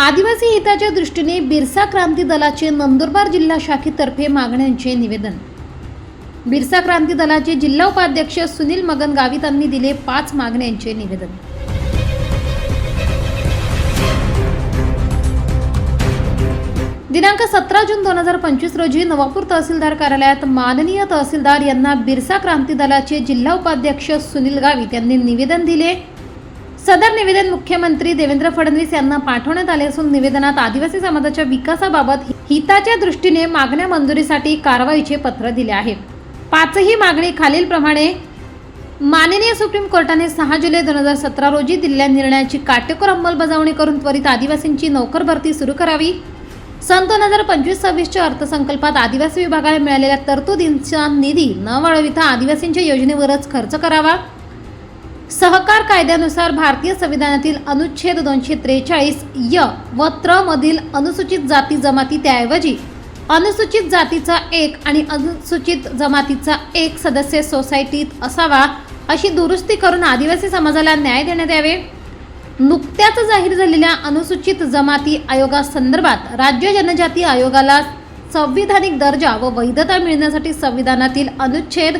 आदिवासी हिताच्या दृष्टीने बिरसा क्रांती दलाचे नंदुरबार जिल्हा शाखेतर्फे मागण्यांचे निवेदन. बिरसा क्रांती दलाचे जिल्हा उपाध्यक्ष सुनील मगन गावितांनी दिले पाच मागण्यांचे निवेदन. दिनांक सतरा जून दोन हजार पंचवीस रोजी नवापूर तहसीलदार कार्यालयात माननीय तहसीलदार यांना बिरसा क्रांती दलाचे जिल्हा उपाध्यक्ष सुनील गावित यांनी निवेदन दिले. सदर निवेदन मुख्यमंत्री देवेंद्र फडणवीस यांना पाठवण्यात आले असून निवेदनात आदिवासी समाजाच्या विकासाबाबत हिताच्या दृष्टीने मागण्या मंजुरीसाठी कारवाईचे पत्र दिले आहे. पाचही मागणी खालीलप्रमाणे माननीय सुप्रीम कोर्टाने सहा जुलै दोन हजार सतरा रोजी दिलेल्या निर्णयाची काटेकोर अंमलबजावणी करून त्वरित आदिवासींची नोकर भरती सुरू करावी. सन दोन हजार पंचवीस सव्वीसच्या अर्थसंकल्पात आदिवासी विभागाला मिळालेल्या तरतुदींचा निधी न वळविता आदिवासींच्या योजनेवरच खर्च करावा. सहकार कायद्यानुसार भारतीय संविधानातील अनुच्छेद दोनशे त्रेचाळीस य व त्र मधील अनुसूचित जाती जमाती त्याऐवजी अनुसूचित जातीचा एक आणि अनुसूचित जमातीचा एक सदस्य सोसायटीत असावा अशी दुरुस्ती करून आदिवासी समाजाला न्याय देण्यात यावे. नुकत्याच जाहीर झालेल्या अनुसूचित जमाती आयोगासंदर्भात राज्य जनजाती आयोगाला संविधानिक दर्जा व वैधता मिळण्यासाठी संविधानातील अनुच्छेद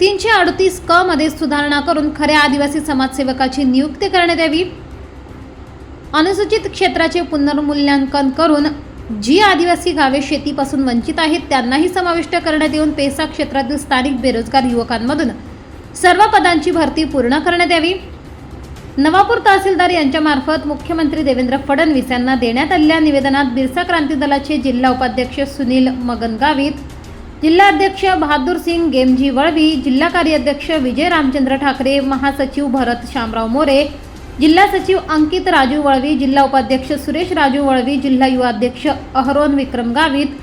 तीनशे अडतीस क मध्ये सुधारणा करून खऱ्या आदिवासी समाजसेवकाची नियुक्ती करण्यात यावी. अनुसूचित क्षेत्राचे पुनर्मूल्यांकन करून जी आदिवासी गावे शेतीपासून वंचित आहेत त्यांनाही समाविष्ट करण्यात येऊन पेसा क्षेत्रातील स्थानिक बेरोजगार युवकांमधून सर्व पदांची भरती पूर्ण करण्यात यावी. नवापूर तहसीलदार यांच्यामार्फत मुख्यमंत्री देवेंद्र फडणवीस यांना देण्यात आलेल्या निवेदनात बिरसा क्रांती दलाचे जिल्हा उपाध्यक्ष सुनील मगन गावित जिल्हाध्यक्ष बहादूर सिंग गेमजी वळवी जिल्हा कार्याध्यक्ष विजय रामचंद्र ठाकरे महासचिव भरत शामराव मोरे जिल्हा सचिव अंकित राजू वळवी जिल्हा उपाध्यक्ष सुरेश राजू वळवी जिल्हा युवा अध्यक्ष अहरोन विक्रम गावित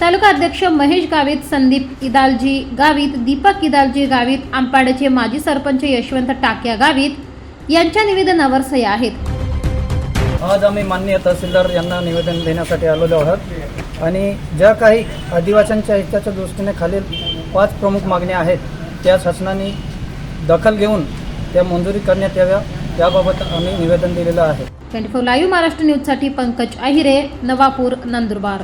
तालुका अध्यक्ष महेश गावित संदीप इदालजी गावित दीपक इदालजी गावित आंपाड्याचे माजी सरपंच यशवंत टाक्या गावित यांच्या निवेदनावर सह्या आहेत. आज आम्ही माननीय तहसीलदार यांना निवेदन देण्यासाठी आलेलो आहोत. आणि ज्या काही आदिवासींच्या हिताच्या दृष्टीने खालील पाच प्रमुख मागण्या आहेत त्या शासनाने दखल घेऊन त्या मंजुरी करण्यात याव्या त्याबाबत आम्ही निवेदन दिलेलं आहे. ट्वेंटी फोर लाईव्ह महाराष्ट्र न्यूजसाठी पंकज अहिरे नवापूर नंदुरबार.